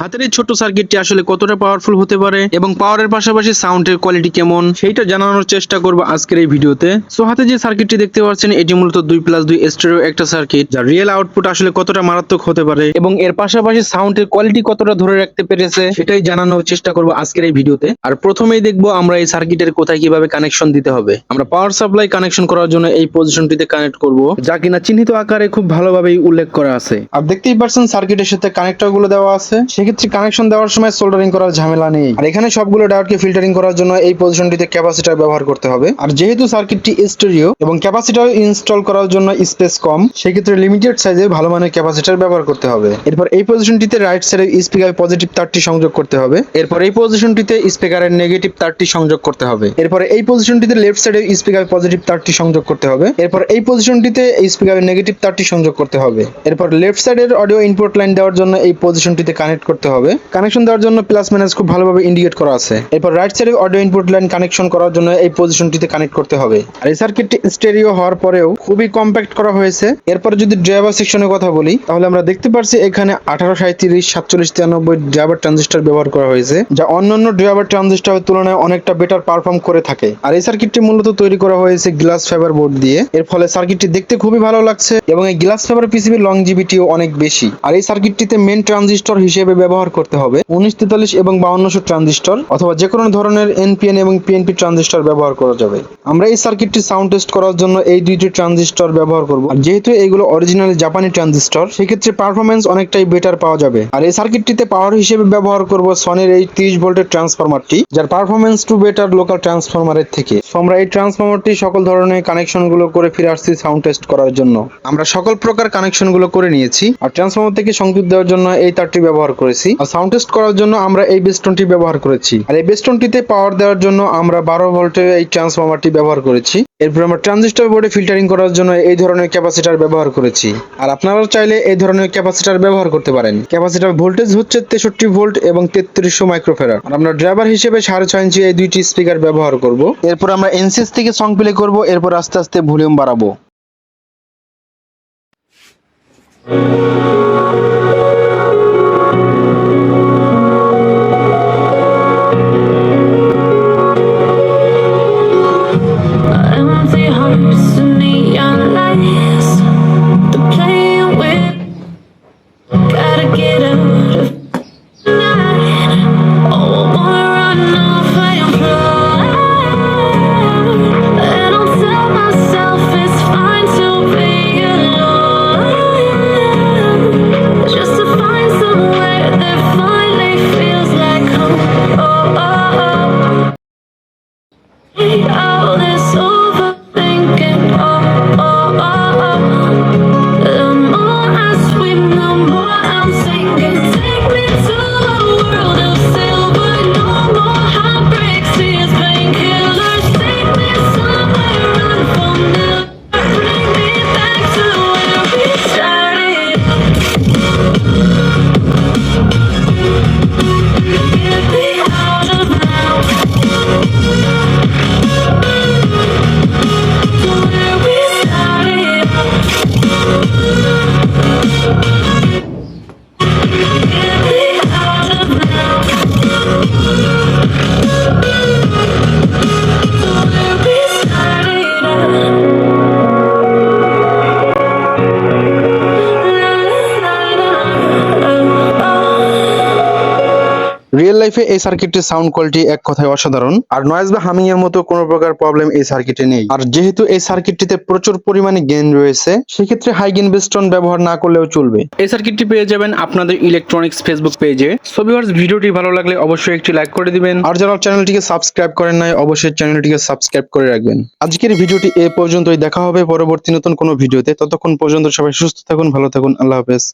হাতের এই ছোট্ট সার্কিটটি আসলে কতটা পাওয়ারফুল হতে পারে এবং পাওয়ারের পাশাপাশি সাউন্ডের কোয়ালিটি কেমন, সেইটা জানানোর চেষ্টা করব আজকের এই ভিডিওতে। সো হাতে যে সার্কিটটি দেখতে পাচ্ছেন, এটি মূলত দুই প্লাস দুই স্টেরিও একটা সার্কিট যার রিয়েল আউটপুট আসলে কতটা মারাত্মক হতে পারে এবং এর পাশাপাশি সাউন্ডের কোয়ালিটি কতটা ধরে রাখতে পেরেছে, সেটাই জানানোর চেষ্টা করব আজকের এই ভিডিওতে। আর প্রথমেই দেখব আমরা এই সার্কিটের কোথায় কীভাবে কানেকশন দিতে হবে। আমরা পাওয়ার সাপ্লাই কানেকশন করার জন্য এই পজিশনটিতে কানেক্ট করব, যা কিনা চিহ্নিত আকারে খুব ভালোভাবেই উল্লেখ করা আছে। আর দেখতেই পারছেন সার্কিটের সাথে কানেক্টরগুলো দেওয়া আছে সেক্ষেত্রে কানেকশন দেওয়ার সময় সোল্ডারিং করার ঝামেলা নেই। আর এখানে সবগুলো ডায়োডকে ফিল্টারিং করার জন্য এই পজিশনটিতে ক্যাপাসিটর ব্যবহার করতে হবে। আর যেহেতু সার্কিটটি স্টেরিও এবং ক্যাপাসিটর ইনস্টল করার জন্য স্পেস কম, সেক্ষেত্রে লিমিটেড সাইজে ভালো মানের ক্যাপাসিটর ব্যবহার করতে হবে। এরপর এই পজিশনটিতে রাইট সাইডে স্পিকার পজিটিভ তারটি সংযোগ করতে হবে। এরপর এই পজিশনটিতে স্পিকারের নেগেটিভ তারটি সংযোগ করতে হবে। এরপর এই পজিশনটিতে লেফট সাইডে স্পিকার পজিটিভ তারটি সংযোগ করতে হবে। এরপর এই পজিশনটিতে স্পিকারের নেগেটিভ তারটি সংযোগ করতে হবে। এরপর লেফট সাইডের অডিও ইনপুট লাইন দেওয়ার জন্য এই পজিশনটিতে কানেক্ট করতে হবে। কানেকশন দেওয়ার জন্য প্লাস মাইনাস খুব ভালোভাবে ইন্ডিকেট করা আছে। এরপর রাইট সাইডে অডিও ইনপুট লাইন কানেকশন করার জন্য এই পজিশনটিতে কানেক্ট করতে হবে। আর এই সার্কিটটি স্টেরিও হওয়ার পরেও খুবই কম্প্যাক্ট করা হয়েছে। এরপর যদি ড্রাইভার সেকশনের কথা বলি, তাহলে আমরা দেখতে পারছি এখানে আঠারো সাঁত্রিশ সাতচল্লিশ, তিরানব্বই ড্রাইভার ট্রানজিস্টার ব্যবহার করা হয়েছে, যা অন্যান্য ড্রাইভার ট্রানজিস্টারের তুলনায় অনেকটা বেটার পারফর্ম করে থাকে। আর এই সার্কিটটি মূলত তৈরি করা হয়েছে গ্লাস ফাইবার বোর্ড দিয়ে। এর ফলে সার্কিটটি দেখতে খুবই ভালো লাগছে এবং এই গ্লাস ফাইবার পিসিবির লংজিভিটিও অনেক বেশি। আর এই সার্কিটটিতে মেন ট্রানজিস্টর হিসেবে ব্যবহার করতে হবে। উনিশ তেতাল্লিশ এবং বাউন্নশো ট্রানজিস্টর অথবা যে কোনো ধরনের এনপিএন এবং পিএনপি ট্রানজিস্টর ব্যবহার করা যাবে। আমরা এই সার্কিটটি সাউন্ড টেস্ট করার জন্য এই দুইটি ট্রানজিস্টর ব্যবহার করব। যেহেতু এগুলো অরিজিনাল জাপানি ট্রানজিস্টর, সেক্ষেত্রে পারফরমেন্স অনেকটাই বেটার পাওয়া যাবে। আর এই সার্কিটটিতে পাওয়ার হিসেবে ব্যবহার করব সনির এই তিরিশ ভোল্টের ট্রান্সফরমারটি যার পারফরমেন্স টু বেটার লোকাল ট্রান্সফরমারের থেকে। আমরা এই ট্রান্সফরমারটি সকল ধরনের কানেকশনগুলো করে ফিরে আসছি সাউন্ড টেস্ট করার জন্য। আমরা সকল প্রকার কানেকশনগুলো করে নিয়েছি। আর ট্রান্সফরমার থেকে সংযোগ দেওয়ার জন্য এই তারটি ব্যবহার করেছি। আর সাউন্ড টেস্ট করার জন্য আমরা এই বেস্টনটি ব্যবহার করেছি। আর এই বেস্টনটিতে পাওয়ার দেওয়ার জন্য আমরা বারো ভোল্টের এই ট্রান্সফর্মারটি ব্যবহার করেছি। এরপর আমরা ট্রানজিস্টর বোর্ডে ফিল্টারিং করার জন্য এই ধরনের ক্যাপাসিটার ব্যবহার করেছি। আর আপনারাও চাইলে এই ধরনের ক্যাপাসিটার ব্যবহার করতে পারেন। ক্যাপাসিটার ভোল্টেজ হচ্ছে তেষট্টি ভোল্ট এবং তেত্রিশশো মাইক্রোফেরার আর আমরা ড্রাইভার হিসেবে সাড়ে ছয় ইঞ্চি এই দুইটি স্পিকার ব্যবহার করব। এরপর আমরা এনসিএস থেকে সং প্লে করব। এরপর আস্তে আস্তে ভলিউম বাড়াবো। Thank you. লাইফে এই সার্কিটের সাউন্ড কোয়ালিটি এক কথায় অসাধারণ। আর নয়েজ বা হামিং এর মতো কোনো প্রকার প্রবলেম এই সার্কিটে নেই। আর যেহেতু এই সার্কিটটিতে প্রচুর পরিমাণে গেইন রয়েছে সেক্ষেত্রে হাই গেইন বেস্টন ব্যবহার না করলেও চলবে। এই সার্কিটটি পেয়ে যাবেন আপনাদের ইলেকট্রনিক্স ফেসবুক পেজে সো ভিউয়ার্স ভিডিওটি ভালো লাগলে অবশ্যই একটি লাইক করে দিবেন। আর যারা চ্যানেলটিকে সাবস্ক্রাইব করেন নাই অবশ্যই চ্যানেলটিকে সাবস্ক্রাইব করে রাখবেন। আজকের ভিডিওটি এ পর্যন্তই। দেখা হবে পরবর্তী নতুন কোনো ভিডিওতে। ততক্ষণ পর্যন্ত সবাই সুস্থ থাকুন ভালো থাকুন। আল্লাহ হাফেজ।